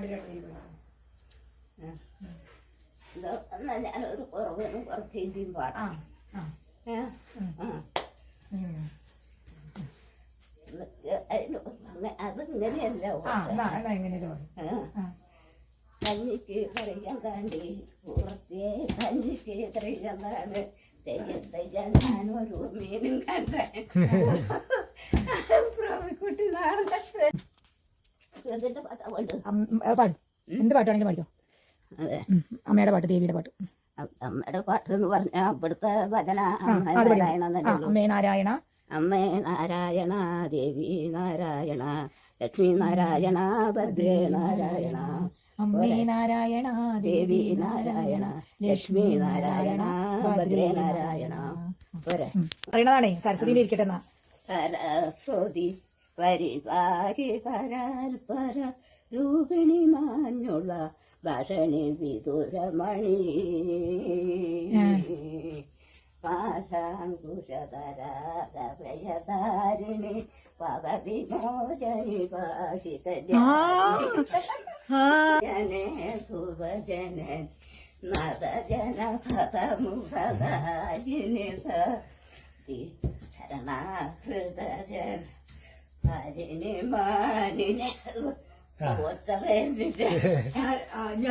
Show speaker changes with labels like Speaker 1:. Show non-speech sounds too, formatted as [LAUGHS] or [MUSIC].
Speaker 1: പാടിലാണ് വരുന്നത്
Speaker 2: ഞാനൊരു കുറവിനും കുറച്ച്
Speaker 1: ആ
Speaker 2: പാടാം
Speaker 1: ആ
Speaker 2: ഏ?
Speaker 1: ഉം.
Speaker 2: ആ.
Speaker 1: ഉം.
Speaker 2: ഇത് അതിന് അങ്ങ- അത് ഇങ്ങനെയല്ല
Speaker 1: ആ എന്നാ എന്നാ എങ്ങനെ ചോദിക്കും
Speaker 2: ഏ?
Speaker 1: ആ
Speaker 2: കഞ്ഞിക്ക് കറിയാൻ കാണ്ടി പുറത്തേ കഞ്ഞിക്ക് കറിയാൻ കാണ്ട് തെയ്യം തെയ്യാൻ ഞാനൊരു മീനും കണ്ട [LAUGHS]
Speaker 1: പാടും. എന്ത് പാട്ടാണെങ്കിലും പാടിക്കോ. അമ്മയുടെ പാട്ട് ദേവിയുടെ പാട്ട്.
Speaker 2: അമ്മയുടെ പാട്ട് എന്ന് പറഞ്ഞാൽ അവിടുത്തെ ഭജന അമ്മ. നാരായണ.
Speaker 1: അമ്മേ നാരായണ
Speaker 2: ദേവി നാരായണ ലക്ഷ്മി നാരായണ ഭദ്രേ നാരായണ
Speaker 1: അമ്മേ നാരായണ
Speaker 2: ദേവി നാരായണ ലക്ഷ്മി നാരായണ ഭദ്രേ നാരായണ. പോരെ
Speaker 1: പറയണതാണേ സരസ്വതിയിൽ ഇരിക്കട്ടെ
Speaker 2: സരസ്വതി പരിപാടി പരാൽപര രൂപിണി മാഞ്ഞുള്ള ഭരണി വിദുരമണി. പാശാങ്കുശധരാധയധാരിണി പദവിമോചനി പാശി കല്യാണി സുഭജനൻ നദജന പദമുഖദായിനി സതി ഹരിണി മാനിനെ ഒത്ത വേണ്ടിട്ട് [LAUGHS]